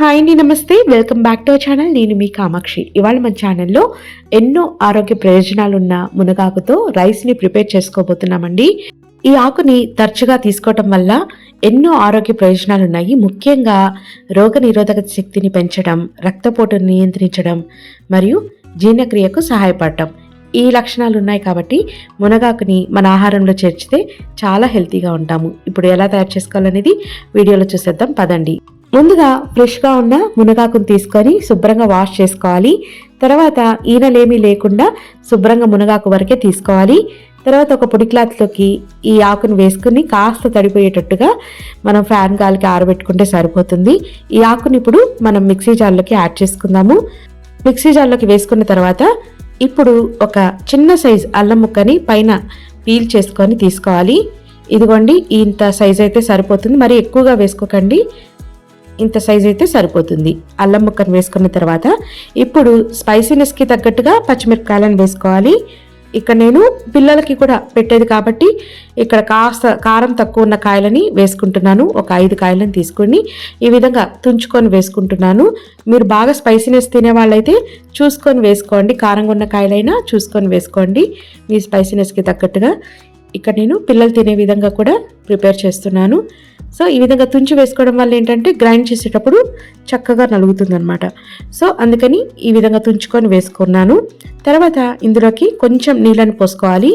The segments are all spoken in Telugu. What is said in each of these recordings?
హాయ్ అండి నమస్తే. Welcome back to our channel. నేను మీ కామాక్షి. ఇవాళ మన ఛానల్లో ఎన్నో ఆరోగ్య ప్రయోజనాలు ఉన్న మునగాకుతో రైస్ని ప్రిపేర్ చేసుకోబోతున్నామండి. ఈ ఆకుని తరచుగా తీసుకోవటం వల్ల ఎన్నో ఆరోగ్య ప్రయోజనాలు ఉన్నాయి ముఖ్యంగా రోగ నిరోధక శక్తిని పెంచడం రక్తపోటును నియంత్రించడం మరియు జీర్ణక్రియకు సహాయపడటం ఈ లక్షణాలు ఉన్నాయి కాబట్టి మునగాకుని మన ఆహారంలో చేర్చితే చాలా హెల్తీగా ఉంటాము. ఇప్పుడు ఎలా తయారు చేసుకోవాలనేది వీడియోలో చూసేద్దాం. పదండి. ముందుగా ఫ్రెష్గా ఉన్న మునగాకును తీసుకొని శుభ్రంగా వాష్ చేసుకోవాలి. తర్వాత ఈనలేమీ లేకుండా శుభ్రంగా మునగాకు వరకే తీసుకోవాలి. తర్వాత ఒక పొడి క్లాత్లోకి ఈ ఆకును వేసుకుని కాస్త తడిపోయేటట్టుగా మనం ఫ్యాన్ గాలికి ఆరబెట్టుకుంటే సరిపోతుంది. ఈ ఆకుని ఇప్పుడు మనం మిక్సీ జార్లోకి యాడ్ చేసుకుందాము. మిక్సీ జార్లోకి వేసుకున్న తర్వాత ఇప్పుడు ఒక చిన్న సైజ్ అల్లం ముక్కని పైన పీల్ చేసుకొని తీసుకోవాలి. ఇదిగోండి ఇంత సైజ్ అయితే సరిపోతుంది. మరి ఎక్కువగా వేసుకోకండి. ఇంత సైజ్ అయితే సరిపోతుంది. అల్లం ముక్కను వేసుకున్న తర్వాత ఇప్పుడు స్పైసీనెస్కి తగ్గట్టుగా పచ్చిమిరపకాయలను వేసుకోవాలి. ఇక్కడ నేను పిల్లలకి కూడా పెట్టేది కాబట్టి ఇక్కడ కాస్త కారం తక్కువ ఉన్న కాయలని వేసుకుంటున్నాను. ఒక ఐదు కాయలను తీసుకొని ఈ విధంగా తుంచుకొని వేసుకుంటున్నాను. మీరు బాగా స్పైసీనెస్ తినే వాళ్ళైతే చూసుకొని వేసుకోండి. కారంగా ఉన్న కాయలైనా చూసుకొని వేసుకోండి. మీ స్పైసీనెస్కి తగ్గట్టుగా ఇక్కడ నేను పిల్లలు తినే విధంగా కూడా ప్రిపేర్ చేస్తున్నాను. సో ఈ విధంగా తుంచి వేసుకోవడం వల్ల ఏంటంటే గ్రైండ్ చేసేటప్పుడు చక్కగా నలుగుతుంది అనమాట సో అందుకని ఈ విధంగా తుంచుకొని వేసుకున్నాను. తర్వాత ఇందులోకి కొంచెం నీళ్ళని పోసుకోవాలి.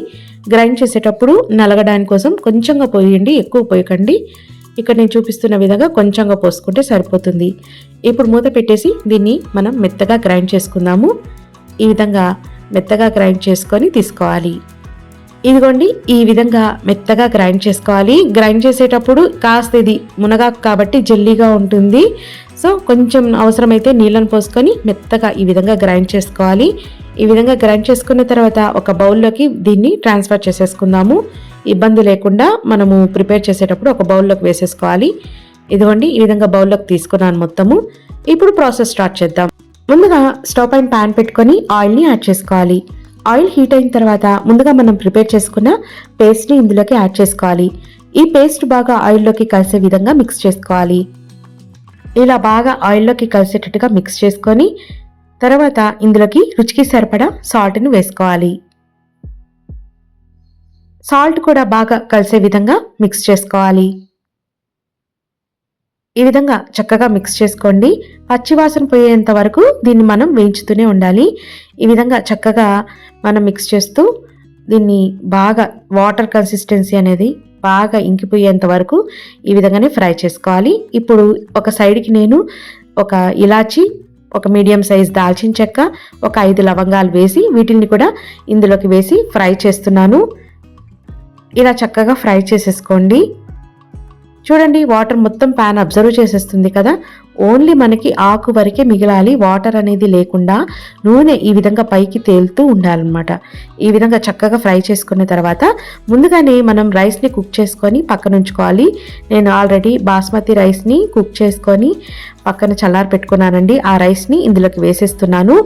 గ్రైండ్ చేసేటప్పుడు నలగడానికి కోసం కొంచెంగా పోయండి ఎక్కువ పోయకండి. ఇక్కడ నేను చూపిస్తున్న విధంగా కొంచెంగా పోసుకుంటే సరిపోతుంది. ఇప్పుడు మూత పెట్టేసి దీన్ని మనం మెత్తగా గ్రైండ్ చేసుకుందాము. ఈ విధంగా మెత్తగా గ్రైండ్ చేసుకొని తీసుకోవాలి. ఇదిగోండి ఈ విధంగా మెత్తగా గ్రైండ్ చేసుకోవాలి. గ్రైండ్ చేసేటప్పుడు కాస్త ఇది మునగాకు కాబట్టి జల్లీగా ఉంటుంది. సో కొంచెం అవసరమైతే నీళ్ళను పోసుకొని మెత్తగా ఈ విధంగా గ్రైండ్ చేసుకోవాలి. ఈ విధంగా గ్రైండ్ చేసుకున్న తర్వాత ఒక బౌల్లోకి దీన్ని ట్రాన్స్ఫర్ చేసేసుకుందాము. ఇబ్బంది లేకుండా మనము ప్రిపేర్ చేసేటప్పుడు ఒక బౌల్లోకి వేసేసుకోవాలి. ఇదిగోండి ఈ విధంగా బౌల్లోకి తీసుకున్నాను మొత్తము. ఇప్పుడు ప్రాసెస్ స్టార్ట్ చేద్దాం. ముందుగా స్టవ్ పైన ప్యాన్ పెట్టుకొని ఆయిల్ని యాడ్ చేసుకోవాలి. ఆయిల్ హీట్ అయిన తర్వాత ముందుగా మనం ప్రిపేర్ చేసుకున్న పేస్ట్ని ఇందులోకి యాడ్ చేసుకోవాలి. ఈ పేస్ట్ బాగా ఆయిల్లోకి కలిసే విధంగా మిక్స్ చేసుకోవాలి. ఇలా బాగా ఆయిల్లోకి కలిసేటట్టుగా మిక్స్ చేసుకొని తర్వాత ఇందులోకి రుచికి సరిపడా సాల్ట్ని వేసుకోవాలి. సాల్ట్ కూడా బాగా కలిసే విధంగా మిక్స్ చేసుకోవాలి. ఈ విధంగా చక్కగా మిక్స్ చేసుకోండి. పచ్చివాసన పోయేంత వరకు దీన్ని మనం వేయించుతూనే ఉండాలి. ఈ విధంగా చక్కగా మనం మిక్స్ చేస్తూ దీన్ని బాగా వాటర్ కన్సిస్టెన్సీ అనేది బాగా ఇంకిపోయేంత వరకు ఈ విధంగానే ఫ్రై చేసుకోవాలి. ఇప్పుడు ఒక సైడ్కి నేను ఒక ఇలాచి ఒక మీడియం సైజ్ దాల్చిన చెక్క ఒక ఐదు లవంగాలు వేసి వీటిని కూడా ఇందులోకి వేసి ఫ్రై చేస్తున్నాను. ఇలా చక్కగా ఫ్రై చేసేసుకోండి. చూడండి వాటర్ మొత్తం ప్యాన్ అబ్జర్వ్ చేసేస్తుంది కదా? ఓన్లీ మనకి ఆకు వరకే మిగిలాలి వాటర్ అనేది లేకుండా నూనె ఈ విధంగా పైకి తేలుతూ ఉండాలన్నమాట. ఈ విధంగా చక్కగా ఫ్రై చేసుకున్న తర్వాత ముందుగానే మనం రైస్ని కుక్ చేసుకొని పక్కన ఉంచుకోవాలి. నేను ఆల్రెడీ బాస్మతి రైస్ని కుక్ చేసుకొని పక్కన చల్లారి పెట్టుకున్నానండి ఆ రైస్ని ఇందులోకి వేసేస్తున్నాను.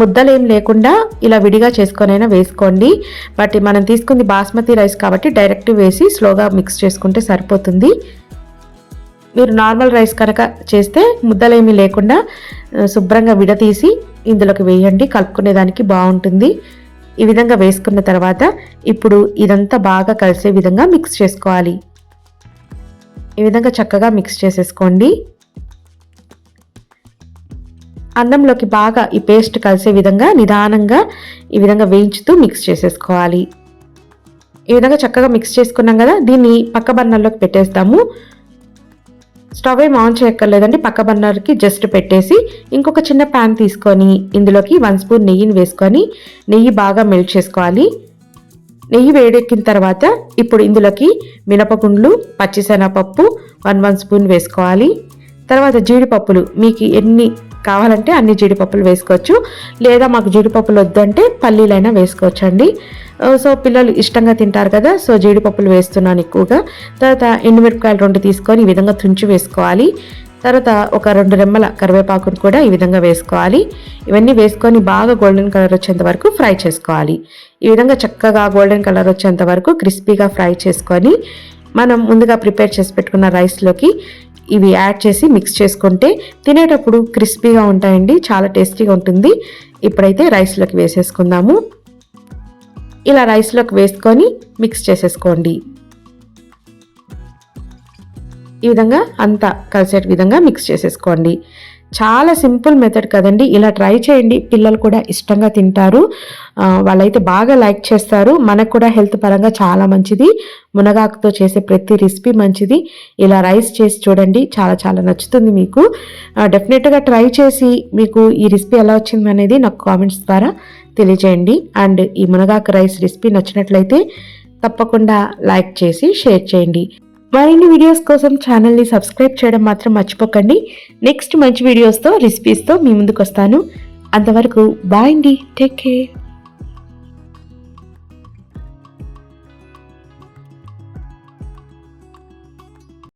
ముద్దలేం లేకుండా ఇలా విడిగా చేసుకొనైనా వేసుకోండి. బట్ మనం తీసుకుంది బాస్మతి రైస్ కాబట్టి డైరెక్ట్ వేసి స్లోగా మిక్స్ చేసుకుంటే సరిపోతుంది. మీరు నార్మల్ రైస్ కనుక చేస్తే ముద్దలేమీ లేకుండా శుభ్రంగా విడతీసి ఇందులోకి వేయండి. కలుపుకునేదానికి బాగుంటుంది. ఈ విధంగా వేసుకున్న తర్వాత ఇప్పుడు ఇదంతా బాగా కలిసే విధంగా మిక్స్ చేసుకోవాలి. ఈ విధంగా చక్కగా మిక్స్ చేసేసుకోండి. అన్నంలోకి బాగా ఈ పేస్ట్ కలిసే విధంగా నిదానంగా ఈ విధంగా వేయించుతూ మిక్స్ చేసేసుకోవాలి. ఈ విధంగా చక్కగా మిక్స్ చేసుకున్నాం కదా దీన్ని పక్క బర్నర్లోకి పెట్టేస్తాము. స్టవ్ ఏం ఆన్ చేయక్కర్లేదండి పక్క బర్నర్కి జస్ట్ పెట్టేసి ఇంకొక చిన్న ప్యాన్ తీసుకొని ఇందులోకి వన్ స్పూన్ నెయ్యిని వేసుకొని నెయ్యి బాగా మెల్ట్ చేసుకోవాలి. నెయ్యి వేడెక్కిన తర్వాత ఇప్పుడు ఇందులోకి మినపగుండ్లు పచ్చిశనగపప్పు వన్ వన్ స్పూన్ వేసుకోవాలి. తర్వాత జీడిపప్పులు మీకు ఎన్ని కావాలంటే అన్ని జీడిపప్పులు వేసుకోవచ్చు. లేదా మాకు జీడిపప్పులు వద్దంటే పల్లీలైనా వేసుకోవచ్చు అండి సో పిల్లలు ఇష్టంగా తింటారు కదా సో జీడిపప్పులు వేస్తున్నాను ఎక్కువగా. తర్వాత ఎండుమిరపకాయలు రెండు తీసుకొని ఈ విధంగా తుంచి వేసుకోవాలి. తర్వాత ఒక రెండు రెమ్మల కరివేపాకును కూడా ఈ విధంగా వేసుకోవాలి. ఇవన్నీ వేసుకొని బాగా గోల్డెన్ కలర్ వచ్చేంత వరకు ఫ్రై చేసుకోవాలి. ఈ విధంగా చక్కగా గోల్డెన్ కలర్ వచ్చేంత వరకు క్రిస్పీగా ఫ్రై చేసుకొని మనం ముందుగా ప్రిపేర్ చేసి పెట్టుకున్న రైస్లోకి ఇవి యాడ్ చేసి మిక్స్ చేసుకుంటే తినేటప్పుడు క్రిస్పీగా ఉంటాయండి చాలా టేస్టీగా ఉంటుంది. ఇప్పుడైతే రైస్లోకి వేసేసుకుందాము. ఇలా రైస్లోకి వేసుకొని మిక్స్ చేసేసుకోండి. ఈ విధంగా అంతా కలిసేట విధంగా మిక్స్ చేసేసుకోండి. చాలా సింపుల్ మెథడ్ కదండి. ఇలా ట్రై చేయండి. పిల్లలు కూడా ఇష్టంగా తింటారు. వాళ్ళైతే బాగా లైక్ చేస్తారు. మనకు కూడా హెల్త్ పరంగా చాలా మంచిది. మునగాకుతో చేసే ప్రతి రెసిపీ మంచిది. ఇలా రైస్ చేసి చూడండి. చాలా చాలా నచ్చుతుంది మీకు. డెఫినెట్గా ట్రై చేసి మీకు ఈ రెసిపీ ఎలా వచ్చింది అనేది నాకు కామెంట్స్ ద్వారా తెలియజేయండి. అండ్ ఈ మునగాకు రైస్ రెసిపీ నచ్చినట్లయితే తప్పకుండా లైక్ చేసి షేర్ చేయండి. మరిన్ని వీడియోస్ కోసం ఛానల్ని సబ్స్క్రైబ్ చేయడం మాత్రం మర్చిపోకండి. నెక్స్ట్ మంచి వీడియోస్తో రెసిపీస్తో మీ ముందుకు వస్తాను అంతవరకు బాయ్ అండి. Take care